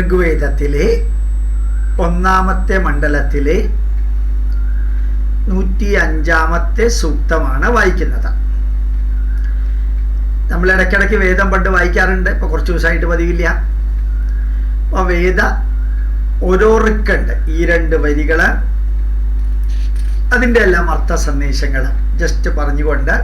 ഋഗ്വേദത്തിലെ ഒന്നാമത്തെ മണ്ഡലത്തിലെ നൂറ്റി അഞ്ചാമത്തെ സൂക്തമാണ് വായിക്കുന്നത്. നമ്മൾ ഇടയ്ക്കിടയ്ക്ക് വേദം പണ്ട് വായിക്കാറുണ്ട്. ഇപ്പൊ കുറച്ച് ദിവസമായിട്ട് പതിവില്ല. അപ്പൊ വേദ ഓരോ റിക്കുണ്ട് ഈ രണ്ട് വരികൾ അതിന്റെ എല്ലാം അർത്ഥ സന്ദേശങ്ങൾ ജസ്റ്റ് പറഞ്ഞുകൊണ്ട്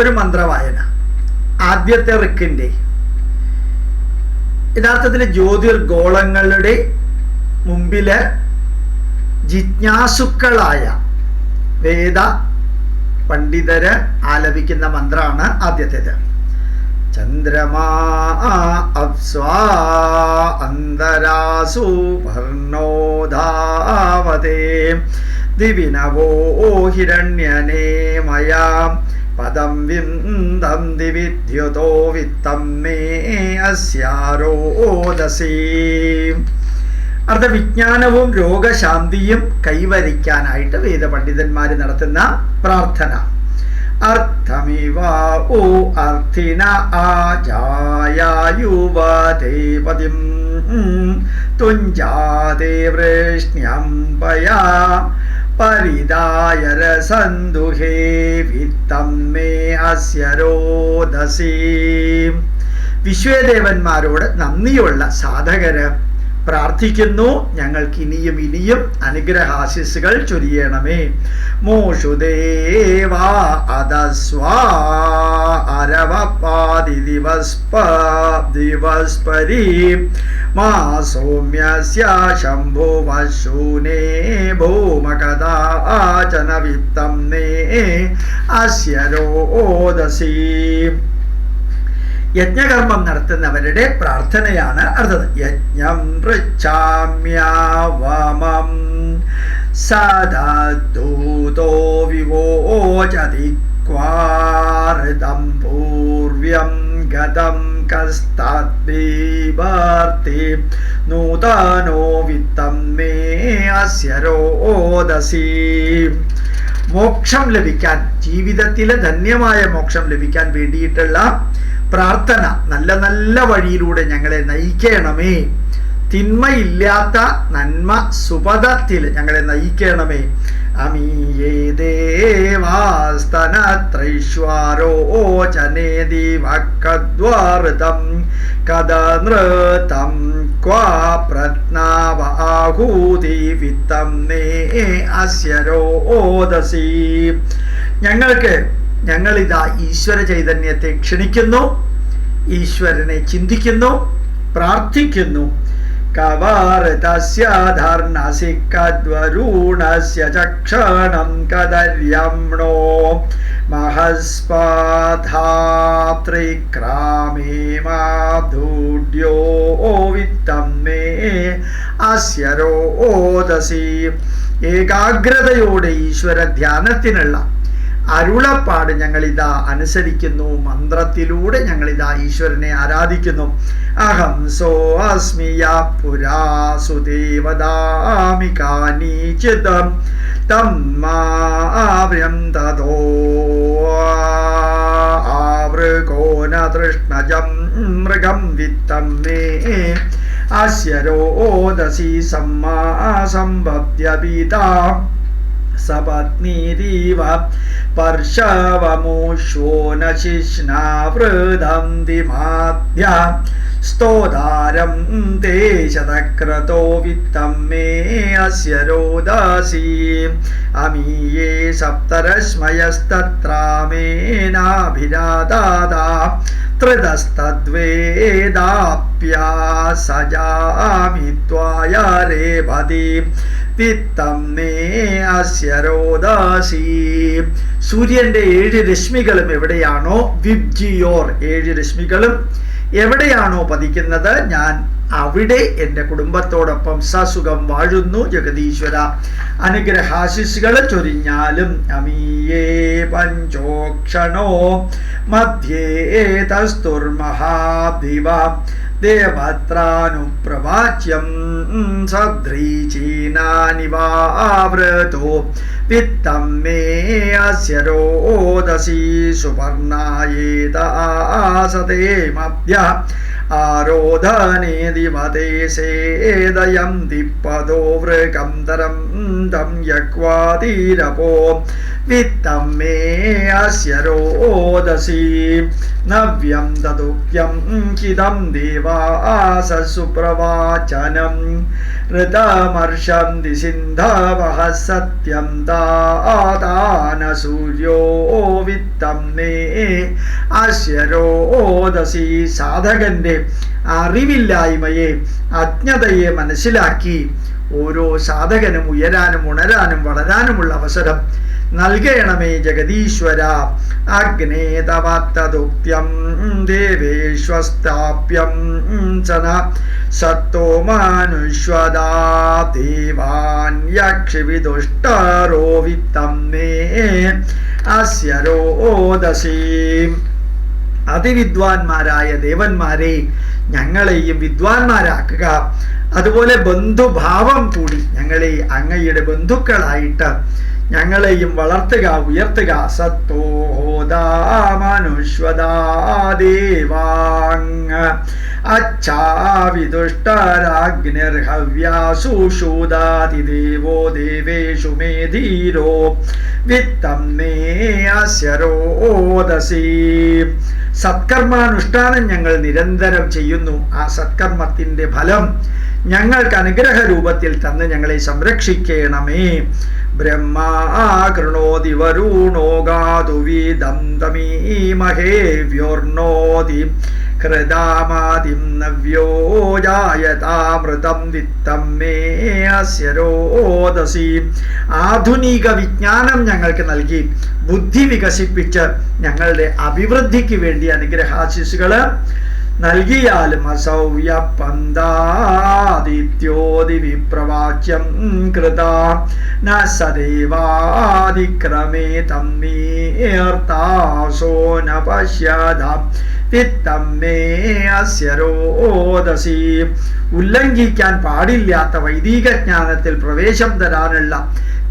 ഒരു മന്ത്രവായന. ആദ്യത്തെ ഋക്കിന്റെ യഥാർത്ഥത്തിൽ ജ്യോതിർഗോളങ്ങളുടെ മുമ്പിൽ ജിജ്ഞാസുക്കളായ വേദ പണ്ഡിതര് ആലപിക്കുന്ന മന്ത്രമാണ് ആദ്യത്തേത്. ചന്ദ്രമാ അപ്സ്വാ ദിവിനവോ ഹിരണ്യനേ മയാ പദം വിന്ദം ദിവിദ്യുതോ വിത്തം മേ അസ്യാരോദസീ അർത്ഥവിജ്ഞാനവും രോഗശാന്തിയും കൈവരിക്കാനായിട്ട് വേദപണ്ഡിതന്മാർ നടത്തുന്ന പ്രാർത്ഥന. അർത്ഥമിവ ഓ അർത്ഥിന ആജായുവതേ പതിം തുഞ്ചാതേ വൃഷ്ണ്യംബയാ പരിദായരസന്ദുഹേ വിത്തം മേ അസ്യരോദസി വിശ്വദേവന്മാരോട് നന്ദിയുള്ള സാധകര് പ്രാർത്ഥിക്കുന്നു. ഞങ്ങൾക്ക് ഇനിയും ഇനിയും അനുഗ്രഹാശിസുകൾ ചൊരിയണമേ മോഷുദേവാ അതസ്വാ അരവപാതി ദിവസ്പ ദിവസ്പരി. ശംഭുവശൂനേ ഭൂമകദാചന വിത്തം നേ അസ്യ രോദസീ യജ്ഞകർമ്മം നടത്തുന്നവരുടെ പ്രാർത്ഥനയാണ് അടുത്തത് യജ്ഞം പൃച്ഛാമ്യാവമം സദൂതോ വിവോചതി ക്വാഋതം പൂർവ്യം ഗതം കസ്താദ്ബീഭർത്തി നൂതനോ വിത്തം മേ അസ്യ രോദസീ മോക്ഷം ലഭിക്കാൻ ജീവിതത്തിലെ ധന്യമായ മോക്ഷം ലഭിക്കാൻ വേണ്ടിയിട്ടുള്ള പ്രാർത്ഥന നല്ല നല്ല വഴിയിലൂടെ ഞങ്ങളെ നയിക്കണമേ. തിന്മയില്ലാത്ത നന്മ സുപഥത്തിൽ ഞങ്ങളെ നയിക്കണമേ. അമീയേ ദേവാസ്തനത്രൈശ്വാരോചനേ ദിവക്കദ്വാർതം കഥ നൃതം ക്വാ പ്രത്നാവാഹൂതി വിത്തം നേ അസ്യരോദസി ഞങ്ങൾക്ക് ഞങ്ങളിതാ ഈശ്വര ചൈതന്യത്തെ ക്ഷണിക്കുന്നു ഈശ്വരനെ ചിന്തിക്കുന്നു പ്രാർത്ഥിക്കുന്നു. കവാർത്തസ്യാധർണസിക്കദ്വരുണസ്യ ചക്ഷണം കദര്യംണോ മഹസ്പാധാത്രിക്രാമേ മാധൂഢ്യോ വിത്തം മേ അസ്യ രോദസി ഏകാഗ്രതയോടെ ഈശ്വര ധ്യാനത്തിനുള്ള അരുളപ്പാട് ഞങ്ങളിതാ അനുസരിക്കുന്നു. മന്ത്രത്തിലൂടെ ഞങ്ങളിതാ ഈശ്വരനെ ആരാധിക്കുന്നു. അഹം സോ അസ്മിയ പുരാസു ദേവദാമി കാനീചിത് തമ്മാവ്യം തതോ ആവൃകോന തൃഷ്ണജം മൃഗം വിത്തം മേ അശ്യരോദസി സമ്മാ സംഭവ്യപിതാ സപത്നീരീവ പർശവമൂഷോ ന ശിഷ്ണാവൃതം ദിമാദ്യ സ്തോതാരം തേ ശതക്രതോ വിത്തം മേ അസ്യ രോദസി. അമീയേ സപ്തരശ്മയസ്തത്രാമേനാഭിരാദാദാ ത്രിതസ്തദ്വേദാപ്യാ സജാമി ത്വായ രേഭതി വിത്തം മേ സൂര്യന്റെ ഏഴ് രശ്മികളും എവിടെയാണോ? വിബ്ജിയോർ ഏഴ് രശ്മികളും എവിടെയാണോ പതിക്കുന്നത്? ഞാൻ അവിടെ എന്റെ കുടുംബത്തോടൊപ്പം സസുഖം വാഴുന്നു ജഗദീശ്വര. അനുഗ്രഹാശിസുകൾ ചൊരിഞ്ഞാലും അമീയേ പഞ്ചോക്ഷണോ. മധ്യേ തസ്തുർമഹാദിവ ദേവത്രാനുപ്രവാച്യം സദ്രീചീനാനിവാവൃതോ വിത്തം മേ അസ്യ രോദസി സുവർണായേത ആസതേ മധ്യ ആരോധനേ ദിവതേ സേദയം ദിപ്പദോ വൃകം തരം തം യക്വാതീരപോ വിത്തം മേ രോദസി നവ്യം തദുക്യം കിതം ദേവാസ സുപ്രവാചനം ഋതമർഷന്തി സിന്ധവഃ സത്യം ദാതാന സൂര്യോ വിത്തം നേ അസ്യ രോദസി സാധകന്റെ അറിവില്ലായ്മയെ അജ്ഞതയെ മനസ്സിലാക്കി. ഓരോ സാധകനും ഉയരാനും ഉണരാനും വളരാനുമുള്ള അവസരം നൽകണമേ ജഗദീശ്വര. അഗ്നേ തവത്തദുക്ത്യം ദേവേശ്വസ്ഥാപ്യം ചന സത്തോ മനുഷ്യദാ ദേവാൻ യക്ഷിവിദുഷ്ടരോ വിത്തം മേ അസ്യ രോദസി. അതിവിദ്വാൻമാരായ ദേവന്മാരെ ഞങ്ങളെയും വിദ്വാൻമാരാക്കുക. അതുപോലെ ബന്ധുഭാവം കൂടി ഞങ്ങളെ അങ്ങയുടെ ബന്ധുക്കളായിട്ട് ഞങ്ങളെയും വളർത്തുക ഉയർത്തുക. സത്തോഹോദാമനുഷ്വദാദേവാങ് അച്ഛാവിദുഷ്ടരാഗ്നിർഹവ്യാസുഷൂദാതിദേവോ ദേവേഷു മേ ധീരോ. വിത്തം മേ അസ്യരോദസി സത്കർമാനുഷ്ഠാനം ഞങ്ങൾ നിരന്തരം ചെയ്യുന്നു. ആ സത്കർമ്മത്തിന്റെ ഫലം ഞങ്ങൾക്ക് അനുഗ്രഹ രൂപത്തിൽ തന്ന് ഞങ്ങളെ സംരക്ഷിക്കണമേ. ബ്രഹ്മാകൃണോതി വരുണോ ഗാതു വീതം തമീമഹേ വ്യോർണോതി ഹൃദാമാതിം നവ്യോ ജായതാമൃതം വിത്തം മേ അസ്യരോദസി ആധുനിക വിജ്ഞാനം ഞങ്ങൾക്ക് നൽകി ബുദ്ധി വികസിപ്പിച്ച് ഞങ്ങളുടെ അഭിവൃദ്ധിക്ക് വേണ്ടി അനുഗ്രഹാശിസുകൾ നൽകിയാലും അസൗവ്യ പന്താദിത്യോതി വിപ്രവാച്യം കൃത. ന സദേവാതിക്രമേ തമ്മീർത്താസോ ന പശ്യത. ഉല്ലംഘിക്കാൻ പാടില്ലാത്ത വൈദിക ജ്ഞാനത്തിൽ പ്രവേശം തരാനുള്ള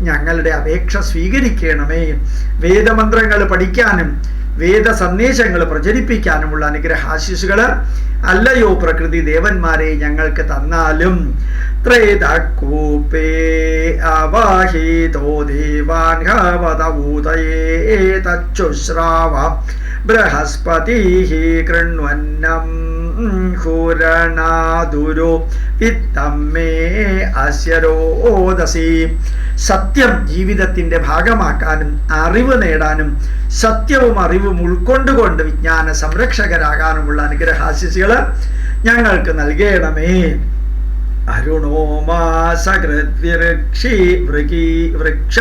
ഞങ്ങളുടെ അപേക്ഷ സ്വീകരിക്കണമേ. വേദമന്ത്രങ്ങൾ പഠിക്കാനും വേദ സന്ദേശങ്ങൾ പ്രചരിപ്പിക്കാനുമുള്ള അനുഗ്രഹാശിസുകൾ അല്ലയോ പ്രകൃതി ദേവന്മാരെ ഞങ്ങൾക്ക് തന്നാലും അവാഹിതോ ദേവാൻ ബൃഹസ്പതി കൃണ്വന്നം. ഹുരണാതുരു വിത്തമ്മേ അശ്വരോദസി സത്യം ജീവിതത്തിന്റെ ഭാഗമാക്കാനും അറിവ് നേടാനും സത്യവും അറിവും ഉൾക്കൊണ്ടുകൊണ്ട് വിജ്ഞാന സംരക്ഷകരാകാനുമുള്ള അനുഗ്രഹാശിസികൾ ഞങ്ങൾക്ക് നൽകേണമേ. അരുണോമാസകൃദ്വിഋക്ഷി വൃഗീ വൃക്ഷ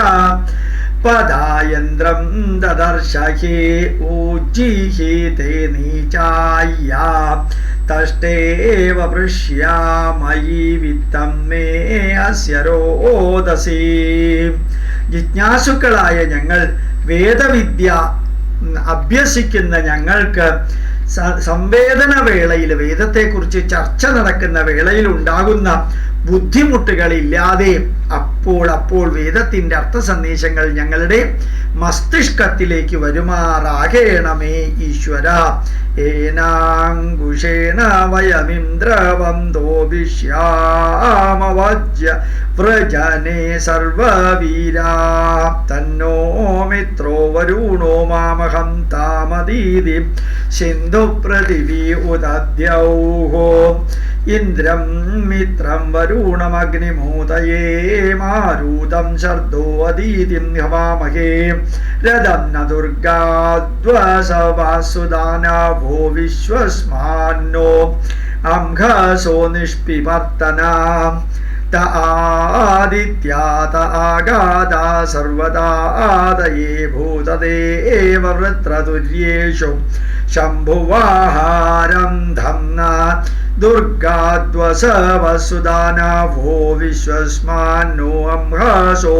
പദായന്ത്രം ദദർശഹേ ഊജ്ജിഹി തേ തഷ്ടേവ പൃഷ്യാമയി വിത്തം മേ അസ്യ രോദസി ജിജ്ഞാസുക്കളായ ഞങ്ങൾ വേദവിദ്യ അഭ്യസിക്കുന്ന ഞങ്ങൾക്ക് സംവേദന വേളയിൽ വേദത്തെക്കുറിച്ച് ചർച്ച നടക്കുന്ന വേളയിൽ ഉണ്ടാകുന്ന ബുദ്ധിമുട്ടുകൾ ഇല്ലാതെ അപ്പോൾ അപ്പോൾ വേദത്തിന്റെ അർത്ഥ സന്ദേശങ്ങൾ ഞങ്ങളുടെ മസ്തിഷ്കത്തിലേക്ക് വരുമാറാകേണമേ ഈശ്വര. ഏനാങ്കുശേന വയമിന്ദ്രവന്തോഭിഷ്യാമവജ്യ വ്രജനേ സർവവീരാ. തന്നോ മിത്രോ വരുണോ മാമഹം താമതീതി സിന്ധു പൃഥിവി ഉദദ്യൗഹോ. ഇന്ദ്രം മിത്രം വരുണമഗ്നിമൂതയേ മാരൂതം ശർദോ അതീതിം ഹവാമഹേ. രഥം ന ദുർഗാദ്വസവാസുദാനവോ വിശ്വസ്മാന്നോ അംഘസോ നിഷ്പിവർത്തന त आदित्या त आगादा सर्वदादये भूतदेव वृत्रतुर्येषु शम्भुवाहारं धम्ना दुर्गाद्वसवसुदानवो विश्वस्मान्नो अम्हासो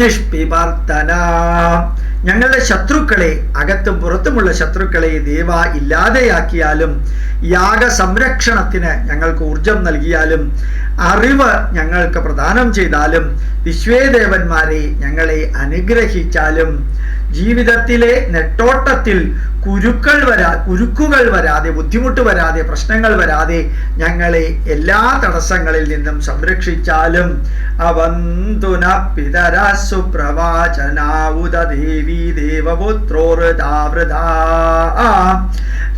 നിഷ്പിവർത്തന ഞങ്ങളുടെ ശത്രുക്കളെ അകത്തും പുറത്തുമുള്ള ശത്രുക്കളെ ദേവ ഇല്ലാതെയാക്കിയാലും യാഗ സംരക്ഷണത്തിന് ഞങ്ങൾക്ക് ഊർജം നൽകിയാലും അറിവ് ഞങ്ങൾക്ക് പ്രദാനം ചെയ്താലും വിശ്വേദേവന്മാരെ ഞങ്ങളെ അനുഗ്രഹിച്ചാലും ജീവിതത്തിലെ നെട്ടോട്ടത്തിൽ കുരുക്കൾ വരാ കുരുക്കുകൾ വരാതെ ബുദ്ധിമുട്ട് വരാതെ പ്രശ്നങ്ങൾ വരാതെ ഞങ്ങളെ എല്ലാ തടസ്സങ്ങളിൽ നിന്നും സംരക്ഷിച്ചാലും അവന്തുന പിതരാസു പ്രവാചനാവുത ദേവി ദേവപുത്രോർതാവൃതാ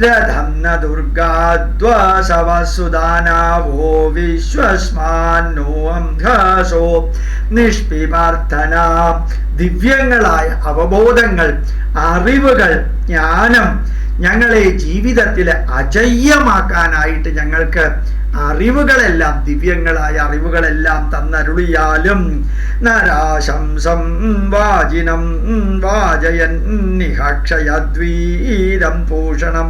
രഥം ന ദുർഗാദ്വസവസുദാനാവോ വിശ്വസ്മാന്നോ നിഷ്പിമാർത്ഥന ദിവ്യങ്ങളായ ദിവ്യങ്ങളായ അവബോധങ്ങൾ അറിവുകൾ ജ്ഞാനം ഞങ്ങളെ ജീവിതത്തിൽ അജയ്യമാക്കാനായിട്ട് ഞങ്ങൾക്ക് അറിവുകളെല്ലാം ദിവ്യങ്ങളായ അറിവുകളെല്ലാം തന്നരുളിയാലും നരാശംസം വാജിനം വാജയൻ നിഹക്ഷയദ്വീരം പൂഷണം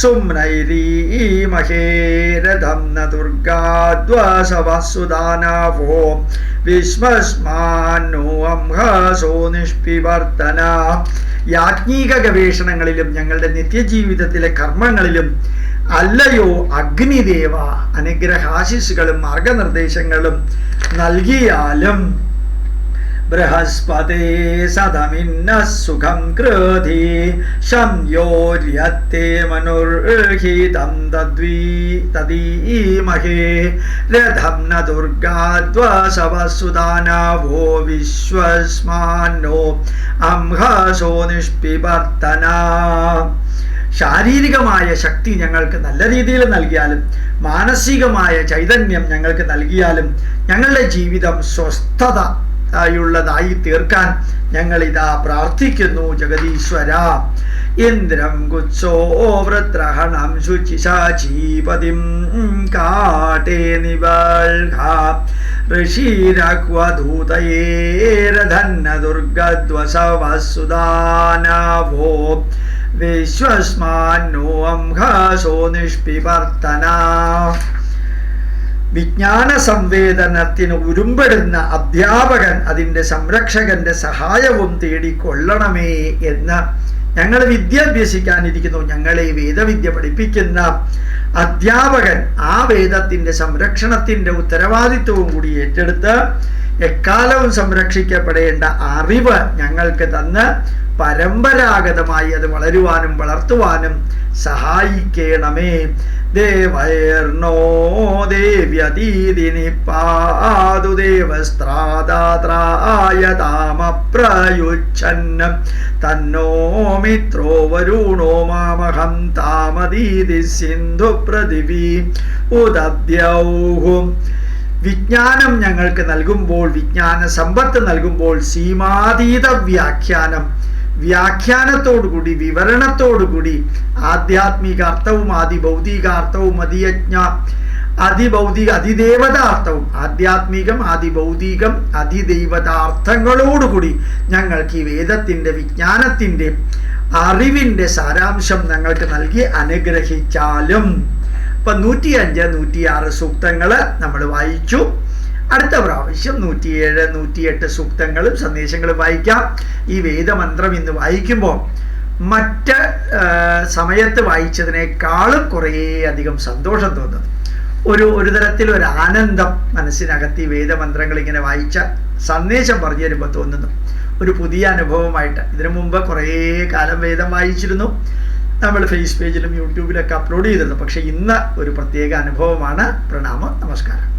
സുമ്നൈരീമഹേരഥം ന ദുർഗാദ്വസവസുദാനാവോ വിശ്വസ്മാനോ അംഹസോ നിഷ്പിവർത്തന യാജ്ഞിക ഗവേഷണങ്ങളിലും ഞങ്ങളുടെ നിത്യജീവിതത്തിലെ കർമ്മങ്ങളിലും അല്ലയോ അഗ്നിദേവ അനുഗ്രഹാശിസുകളും മാർഗനിർദ്ദേശങ്ങളും നൽകിയാലും ബൃഹസ്പതേ സദമിന്ന സുഖം കൃതി സംയോര്യത്തെ മനുർഹിതം തദ്വീ തദീമഹേ രഥം ന ദുർഗാദ്വസവസുദാനാവോ വിശ്വസ്മാന്നോ അംഹസോ നിഷ്പിവർത്തന ശാരീരികമായ ശക്തി ഞങ്ങൾക്ക് നല്ല രീതിയിൽ നൽകിയാലും മാനസികമായ ചൈതന്യം ഞങ്ങൾക്ക് നൽകിയാലും ഞങ്ങളുടെ ജീവിതം സ്വസ്ഥത ആയുള്ളതായി തീർക്കാൻ ഞങ്ങൾ ഇതാ പ്രാർത്ഥിക്കുന്നു ജഗദീശ്വര. ഇന്ദ്രം കുത്സോ വൃത്രഹണം ശുചിശാചീപതിം കാട്ടേ നിവൽഘ. ഋഷിരക്വധൂതയേരധന്ന ദുർഗദ്വസവസുദാനവോ വിശ്വസ്മാന്നോ വിജ്ഞാന സംവേദനത്തിന് ഉരുമ്പെടുന്ന അധ്യാപകൻ അതിന്റെ സംരക്ഷകന്റെ സഹായവും തേടിക്കൊള്ളണമേ എന്ന് ഞങ്ങൾ വിദ്യ അഭ്യസിക്കാനിരിക്കുന്നു ഞങ്ങളെ വേദവിദ്യ പഠിപ്പിക്കുന്ന അധ്യാപകൻ ആ വേദത്തിന്റെ സംരക്ഷണത്തിന്റെ ഉത്തരവാദിത്വവും കൂടി ഏറ്റെടുത്ത് എക്കാലവും സംരക്ഷിക്കപ്പെടേണ്ട അറിവ് ഞങ്ങൾക്ക് തന്ന് പരമ്പരാഗതമായി അത് വളരുവാനും വളർത്തുവാനും സഹായിക്കണമേ. ദേവർണോ ദേവ്യതീതിനി പാതു ദേവസ്ത്രാദാത്രായ താമപ്രയുച്ഛന്നം. തന്നോ മിത്രോ വരുണോ മാമഹം താമതീതി സിന്ധു പ്രതിവി ഉദദ്യൗഹും. വിജ്ഞാനം ഞങ്ങൾക്ക് നൽകുമ്പോൾ വിജ്ഞാന സമ്പത്ത് നൽകുമ്പോൾ സീമാതീത വ്യാഖ്യാനം വ്യാഖ്യാനത്തോടുകൂടി വിവരണത്തോടുകൂടി ആധ്യാത്മിക അർത്ഥവും അതിഭൗതികാർത്ഥവും അതിയജ്ഞ അതിഭൗതിക അതിദേവതാർത്ഥവും ആധ്യാത്മികം അതിഭൗതികം അതിദൈവതാർത്ഥങ്ങളോടുകൂടി ഞങ്ങൾക്ക് ഈ വേദത്തിന്റെ വിജ്ഞാനത്തിന്റെ അറിവിന്റെ സാരാംശം ഞങ്ങൾക്ക് നൽകി അനുഗ്രഹിച്ചാലും. ഇപ്പം നൂറ്റിയഞ്ച് നൂറ്റിയാറ് സൂക്തങ്ങൾ നമ്മൾ വായിച്ചു. അടുത്ത പ്രാവശ്യം നൂറ്റിയേഴ് നൂറ്റിയെട്ട് സൂക്തങ്ങളും സന്ദേശങ്ങളും വായിക്കാം. ഈ വേദമന്ത്രം ഇന്ന് വായിക്കുമ്പോൾ മറ്റ് സമയത്ത് വായിച്ചതിനേക്കാളും കുറേ അധികം സന്തോഷം തോന്നുന്നു. ഒരു ഒരു തരത്തിൽ ഒരു ആനന്ദം മനസ്സിനകത്ത് ഈ വേദമന്ത്രങ്ങൾ ഇങ്ങനെ വായിച്ച സന്ദേശം പറഞ്ഞു തരുമ്പോൾ തോന്നുന്നു. ഒരു പുതിയ അനുഭവമായിട്ട്. ഇതിനു മുമ്പ് കുറേ കാലം വേദം വായിച്ചിരുന്നു. നമ്മൾ ഫേസ് പേജിലും യൂട്യൂബിലൊക്കെ അപ്ലോഡ് ചെയ്തിരുന്നു. പക്ഷേ ഇന്ന് ഒരു പ്രത്യേക അനുഭവമാണ്. പ്രണാമം. നമസ്കാരം.